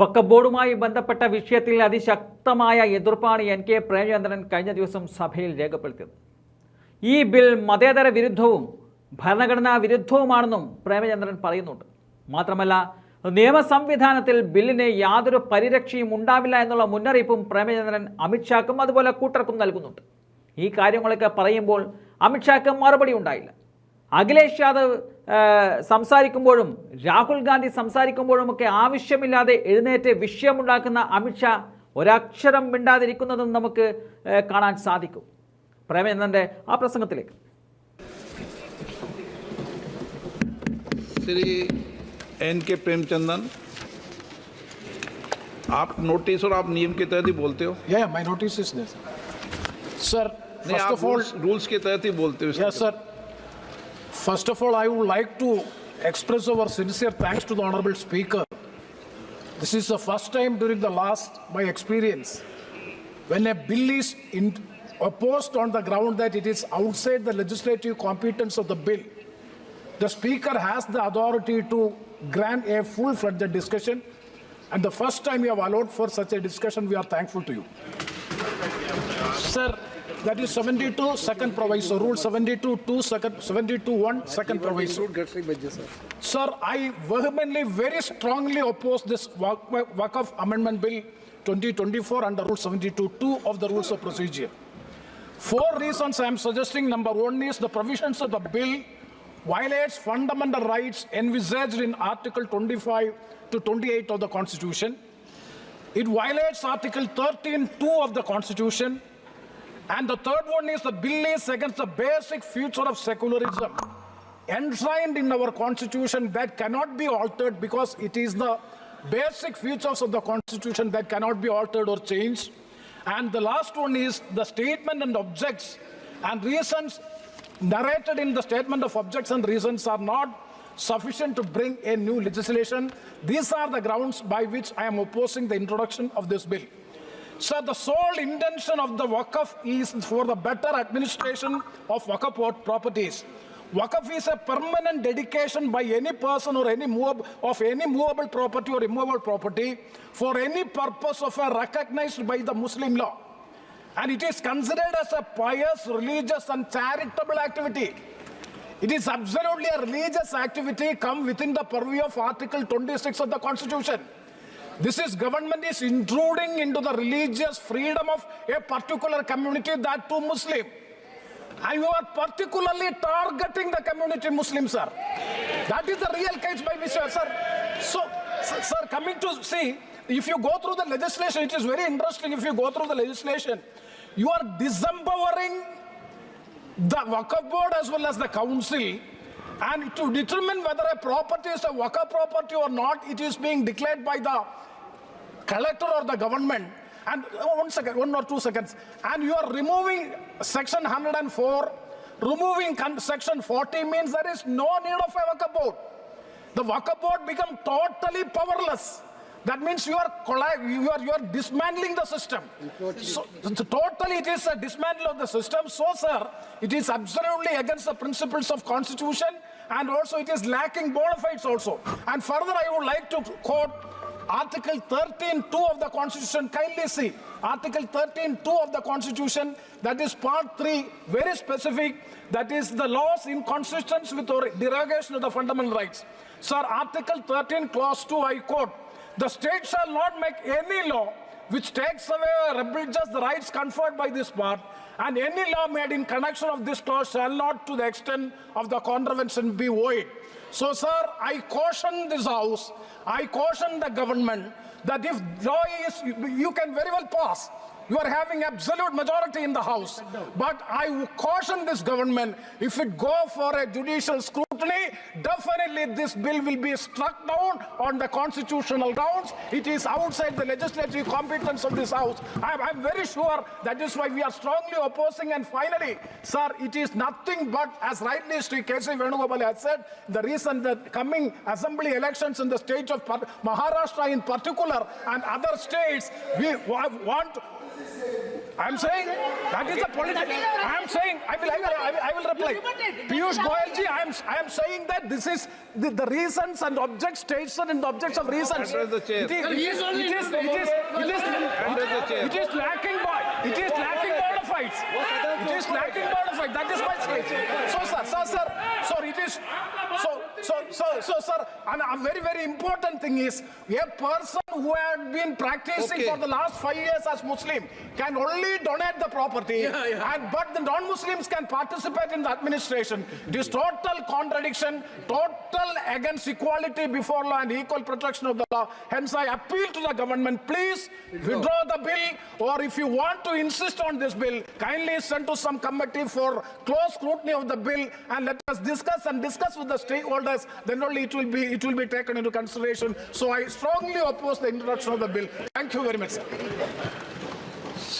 വഖഫ് ബോർഡുമായി ബന്ധപ്പെട്ട വിഷയത്തിൽ അതിശക്തമായ എതിർപ്പാണ് എൻ കെ പ്രേമചന്ദ്രൻ കഴിഞ്ഞ ദിവസം സഭയിൽ രേഖപ്പെടുത്തിയത്. ഈ ബിൽ മതേതര വിരുദ്ധവും ഭരണഘടനാ വിരുദ്ധവുമാണെന്നും പ്രേമചന്ദ്രൻ പറയുന്നുണ്ട്. മാത്രമല്ല നിയമസംവിധാനത്തിൽ ബില്ലിന് യാതൊരു പരിരക്ഷയും ഉണ്ടാവില്ല എന്നുള്ള മുന്നറിയിപ്പും പ്രേമചന്ദ്രൻ അമിത്ഷാക്കും അതുപോലെ കൂട്ടർക്കും നൽകുന്നുണ്ട്. ഈ കാര്യങ്ങളൊക്കെ പറയുമ്പോൾ അമിത്ഷാക്ക് മറുപടി ഉണ്ടായില്ല. അഖിലേഷ് യാദവ് സംസാരിക്കുമ്പോഴും രാഹുൽ ഗാന്ധി സംസാരിക്കുമ്പോഴുമൊക്കെ ആവശ്യമില്ലാതെ എഴുന്നേറ്റ് വിഷയമുണ്ടാക്കുന്ന അമിത്ഷാ ഒരക്ഷരം മിണ്ടാതിരിക്കുന്നതും നമുക്ക് ആ, കാണാൻ സാധിക്കും പ്രേമചന്ദ്രൻ്റെ ആ പ്രസംഗത്തിലേക്ക് श्री एन के प्रेमचंदन आप नोटिस और आप नियम के तहत ही बोलते हो Yeah, yeah, my notice is there. Sir, नहीं first आप of all, रूल्स रूल्स के तहत ही बोलते हो yes, sir. First of all, I would like to express our sincere thanks to the Honorable Speaker. This is the first time during the last, my experience, when a bill is in, opposed on the ground that it is outside the legislative competence of the bill. The Speaker has the authority to grant a full-fledged discussion, and the first time you have allowed for such a discussion, we are thankful to you. Sir, that is 72, second proviso, rule 72, 2, second, 72, 1, second proviso. Sir, I vehemently, very strongly oppose this Waqf Amendment Bill 2024 under Rule 72, 2 of the Rules of Procedure. Four reasons I am suggesting. Number one is the provisions of the bill violates fundamental rights envisaged in Article 25 to 28 of the Constitution. It violates Article 13, 2 of the Constitution. And the third one is the bill is against the basic future of secularism enshrined in our constitution that cannot be altered because it is the basic features of the constitution that cannot be altered or changed. And the last one is the statement and objects and reasons narrated in the statement of objects and reasons are not sufficient to bring a new legislation. These are the grounds by which I am opposing the introduction of this bill. So the sole intention of the Waqf is for the better administration of pro- properties. Waqf is a permanent dedication by any person or any move of any movable property or immovable property for any purpose of a recognized by the Muslim law. And it is considered as a pious, religious and charitable activity. It is absolutely a religious activity come within the purview of Article 26 of the Constitution. This is government is intruding into the religious freedom of a particular community, that too Muslim. And you are particularly targeting the community Muslim, sir. That is the real case by which, sir. So, sir, coming to see, if you go through the legislation, it is very interesting. If you go through the legislation, you are disempowering the Waqf board as well as the council and to determine whether a property is a Waqf property or not, it is being declared by the collector or the government. And uh, one second, one or two seconds. And you are removing section 104, removing section 40 means there is no need of a Waqf board. The Waqf board become totally powerless. That means you are you are you are dismantling the system. So totally it is a dismantle of the system. So, sir, it is absolutely against the principles of constitution and also it is lacking bona fides also. And further, I would like to quote Article 13.2 of the Constitution. Kindly see Article 13.2 of the Constitution. That is Part 3, very specific. That is the laws in consistence with or derogation of the fundamental rights. Sir, Article 13, Clause 2, I quote: "The state shall not make any law which takes away or abridges the rights conferred by this part." And any law made in connection of this clause shall not, to the extent of the contravention, be void. So, sir, I caution this House, I caution the government that if law is, you can very well pass. You are having absolute majority in the House. But I caution this government, if it go for a judicial scrutiny, definitely this bill will be struck down on the constitutional grounds. It is outside the legislative competence of this House. I am very sure that is why we are strongly opposing. And finally, sir, it is nothing but, as rightly Sri K.C. Venugopal has said, the reason that coming assembly elections in the state of Maharashtra in particular and other states, we want I'm saying that is a political. I am saying I will I will I will, I will reply. Piyush Goyalji, I am I am saying that this is the, the reasons and objects stated in the objects of reasons. Address the chair. It is, He is only it is, it is, it is, Address the chair. it is lacking bo- it is lacking bona fides. It is lacking fides. That is my speech. So sir, sir, sir, sir, it is so so so so sir. And a very very important thing is a person who had been practicing Okay. for the last five years as Muslim can only donate the property, and but the non-Muslims can participate in the administration. It is total contradiction, total against equality before law and equal protection of the law. Hence, I appeal to the government, please withdraw the bill, or if you want to insist on this bill, kindly send to some committee close scrutiny of the bill, and let us discuss and discuss with the stakeholders. Then only it will be it will be taken into consideration. So I strongly oppose the introduction of the bill. Thank you very much, sir.